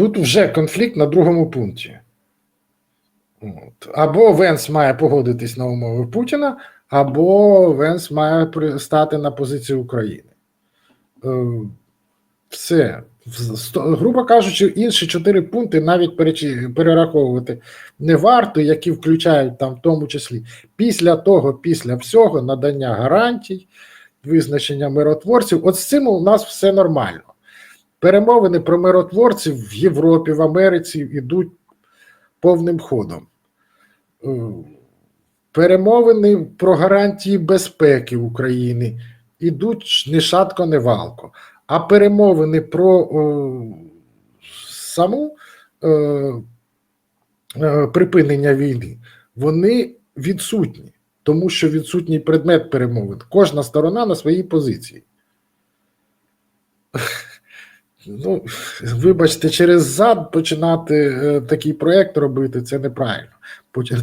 Тут вже конфлікт на другому пункті. От. Або Венс має погодитись на умови Путіна, або Венс має стати на позицію України. Е, Все. Грубо кажучи, інші чотири пункти навіть перераховувати не варто, які включають там, в тому числі, після того, після всього, надання гарантій, визначення миротворців. От з цим у нас все нормально. Перемовини про миротворців в Європі, в Америці йдуть повним ходом. Е, Перемовини про гарантії безпеки України ідуть не шатко, не валко. А перемовини про о, саму е, е, припинення війни вони відсутні, тому що відсутній предмет перемовин. Кожна сторона на своїй позиції. Ну, вибачте, через зад починати е, такий проєкт робити це неправильно.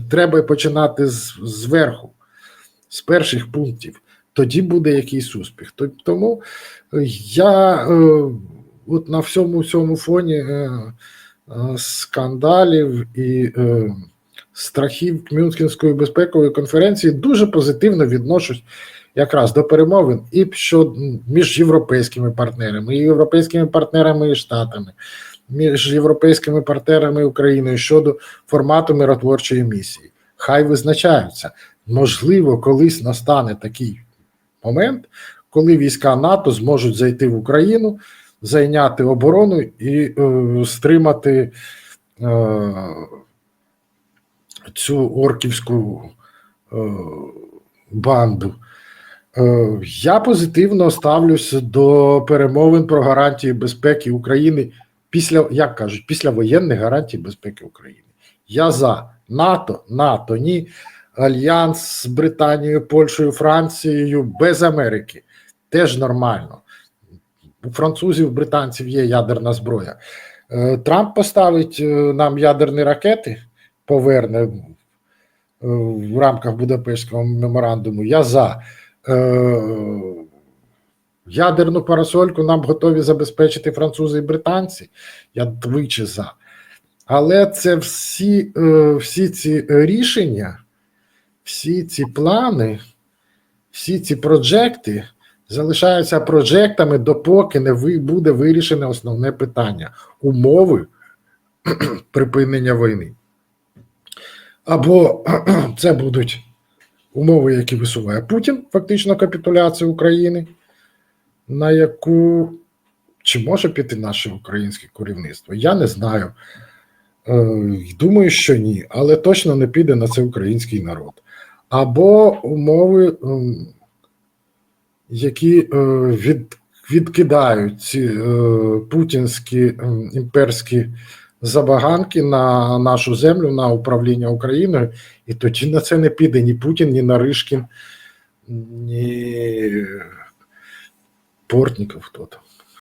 Треба починати з, зверху, з перших пунктів. Тоді буде якийсь успіх. Тому я е, от на всьому цьому фоні е, е, скандалів і е, страхів Мюнхенської безпекової конференції дуже позитивно відношусь якраз до перемовин і що між європейськими партнерами, і європейськими партнерами і Штатами, між європейськими партнерами і Україною щодо формату миротворчої місії. Хай визначаються. Можливо, колись настане такий момент, коли війська НАТО зможуть зайти в Україну, зайняти оборону і е, стримати е, цю орківську е, банду. Е, Я позитивно ставлюся до перемовин про гарантії безпеки України після, як кажуть, після воєнних гарантій безпеки України. Я за НАТО, НАТО, ні. Альянс з Британією, Польщею, Францією без Америки. Теж нормально. У французів, британців є ядерна зброя. Е, Трамп поставить е, нам ядерні ракети, поверне в рамках Будапештського меморандуму. Я за. Е, Ядерну парасольку нам готові забезпечити французи і британці. Я двічі за. Але це всі, е, всі ці рішення, всі ці плани, всі ці проджекти залишаються проджектами, допоки не буде вирішене основне питання умови припинення війни. Або це будуть умови, які висуває Путін, фактично капітуляція України, на яку чи може піти наше українське керівництво? Я не знаю. Е, Думаю, що ні, але точно не піде на це український народ. Або умови, ем, які е, від, відкидають ці е, путінські ем, імперські забаганки на нашу землю, на управління Україною, і тоді на це не піде ні Путін, ні Наришкін, ні Портніков хто там.